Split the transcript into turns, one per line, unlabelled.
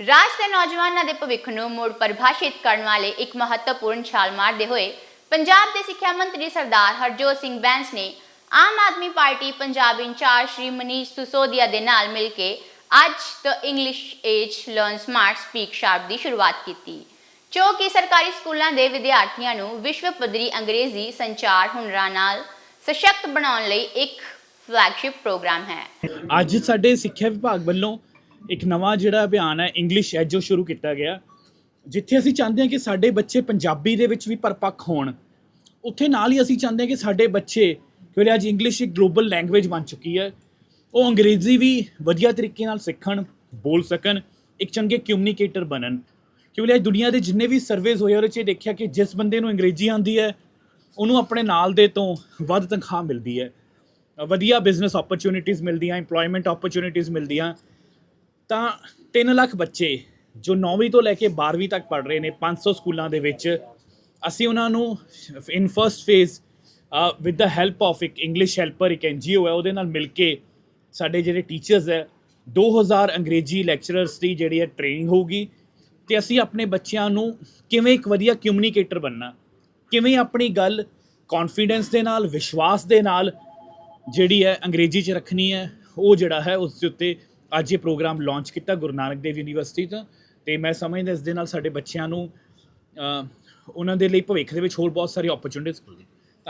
ਰਾਜ ਦੇ ਨੌਜਵਾਨਾਂ ਦੇ ਭਵਿੱਖ ਨੂੰ ਮੁੜ ਪਰਿਭਾਸ਼ਿਤ ਕਰਨ ਵਾਲੇ ਇੱਕ ਮਹੱਤਵਪੂਰਨ ਛਾਲ ਮਾਰਦੇ ਹੋਏ ਪੰਜਾਬ ਦੇ ਸਿੱਖਿਆ ਮੰਤਰੀ ਸਰਦਾਰ ਹਰਜੋਤ ਸਿੰਘ ਬੈਂਸ ਨੇ ਆਮ ਆਦਮੀ ਪਾਰਟੀ ਪੰਜਾਬ ਇੰਚਾਰਜ ਸ਼੍ਰੀ ਮਨੀਸ਼ ਸੁਸੋਦੀਆ ਦੇ ਨਾਲ ਮਿਲ ਕੇ ਅੱਜ the English edge learn smart speak sharp ਦੀ ਸ਼ੁਰੂਆਤ ਕੀਤੀ, ਜੋ ਕਿ ਸਰਕਾਰੀ ਸਕੂਲਾਂ ਦੇ ਵਿਦਿਆਰਥੀਆਂ ਨੂੰ ਵਿਸ਼ਵ ਪੱਧਰੀ ਅੰਗਰੇਜ਼ੀ ਸੰਚਾਰ ਹੁਨਰਾਂ ਨਾਲ ਸਸ਼ਕਤ ਬਣਾਉਣ ਲਈ ਇੱਕ ਫਲੈਗਸ਼ਿਪ ਪ੍ਰੋਗਰਾਮ ਹੈ।
ਅੱਜ ਸਾਡੇ ਸਿੱਖਿਆ ਵਿਭਾਗ ਵੱਲੋਂ ਇੱਕ ਨਵਾਂ ਜਿਹੜਾ ਅਭਿਆਨ ਹੈ ਇੰਗਲਿਸ਼ ਐਜੋ ਸ਼ੁਰੂ ਕੀਤਾ ਗਿਆ। ਜਿੱਥੇ ਅਸੀਂ ਚਾਹੁੰਦੇ ਹਾਂ ਕਿ ਸਾਡੇ ਬੱਚੇ ਪੰਜਾਬੀ ਦੇ ਵਿੱਚ ਵੀ ਪਰਪੱਕ ਹੋਣ, ਉੱਥੇ ਨਾਲ ਹੀ ਅਸੀਂ ਚਾਹੁੰਦੇ ਹਾਂ ਕਿ ਸਾਡੇ ਬੱਚੇ, ਕਿਉਂਕਿ ਅੱਜ ਇੰਗਲਿਸ਼ ਇੱਕ ਗਲੋਬਲ ਲੈਂਗੁਏਜ ਬਣ ਚੁੱਕੀ ਹੈ। ਉਹ ਅੰਗਰੇਜ਼ੀ ਵੀ ਵਧੀਆ ਤਰੀਕੇ ਨਾਲ ਸਿੱਖਣ, ਬੋਲ ਸਕਣ, ਇੱਕ ਚੰਗੇ ਕਮਿਊਨੀਕੇਟਰ ਬਣਨ। ਕਿਉਂਕਿ ਅੱਜ ਦੁਨੀਆ ਦੇ ਜਿੰਨੇ ਵੀ ਸਰਵੇਸ ਹੋਏ ਉਹਦੇ 'ਚ ਦੇਖਿਆ ਕਿ ਜਿਸ ਬੰਦੇ ਨੂੰ ਅੰਗਰੇਜ਼ੀ ਆਉਂਦੀ ਹੈ, ਉਹਨੂੰ ਆਪਣੇ ਨਾਲ ਦੇ ਤੋਂ ਵੱਧ ਤਨਖਾਹ ਮਿਲਦੀ ਹੈ। ਵਧੀਆ ਬਿਜ਼ਨਸ ਓਪਰਚ्युनिटीज ਮਿਲਦੀਆਂ ਏਮਪਲੋਇਮੈਂਟ ਓਪਰਚ्युनिटीज ਮਿਲਦੀਆਂ ਤਾਂ 3 ਲੱਖ ਬੱਚੇ ਜੋ 9ਵੀਂ ਤੋਂ ਲੈ ਕੇ 12ਵੀਂ ਤੱਕ ਪੜ੍ਹ ਰਹੇ ਨੇ 500 ਸਕੂਲਾਂ ਦੇ ਵਿੱਚ। ਅਸੀਂ ਉਹਨਾਂ ਨੂੰ in first phase with the help of ਇੱਕ ਇੰਗਲਿਸ਼ ਹੈਲਪਰ ਇੱਕ ਐਨਜੀਓ ਹੈ, ਉਹਦੇ ਨਾਲ ਮਿਲ ਕੇ ਸਾਡੇ ਜਿਹੜੇ ਟੀਚਰਸ ਹੈ 2000 ਅੰਗਰੇਜ਼ੀ ਲੈਕਚਰਰਸ ਦੀ ਜਿਹੜੀ ਹੈ ਟ੍ਰੇਨਿੰਗ ਹੋਊਗੀ ਤੇ ਅਸੀਂ ਆਪਣੇ ਬੱਚਿਆਂ ਨੂੰ ਕਿਵੇਂ ਇੱਕ ਵਧੀਆ ਕਮਿਊਨੀਕੇਟਰ ਬਣਨਾ, ਕਿਵੇਂ ਆਪਣੀ ਗੱਲ ਕੌਨਫੀਡੈਂਸ ਦੇ ਨਾਲ, ਵਿਸ਼ਵਾਸ ਦੇ ਨਾਲ ਜਿਹੜੀ ਹੈ ਅੰਗਰੇਜ਼ੀ 'ਚ ਰੱਖਣੀ ਹੈ, ਉਹ ਜਿਹੜਾ ਹੈ ਉਸ ਦੇ ਉੱਤੇ ਅੱਜ ਇਹ ਪ੍ਰੋਗਰਾਮ ਲਾਂਚ ਕੀਤਾ ਗੁਰੂ ਨਾਨਕ ਦੇਵ ਯੂਨੀਵਰਸਿਟੀ ਤੋਂ ਤੇ ਮੈਂ ਸਮਝਦਾ ਇਸ ਦੇ ਨਾਲ ਸਾਡੇ ਬੱਚਿਆਂ ਨੂੰ ਉਹਨਾਂ ਦੇ ਲਈ ਭਵਿੱਖ ਦੇ ਵਿੱਚ ਹੋਰ ਬਹੁਤ ਸਾਰੀ ਓਪਰਚੁਨਿਟੀਜ਼ ਖੁੱਲ੍ਹਦੀਆਂ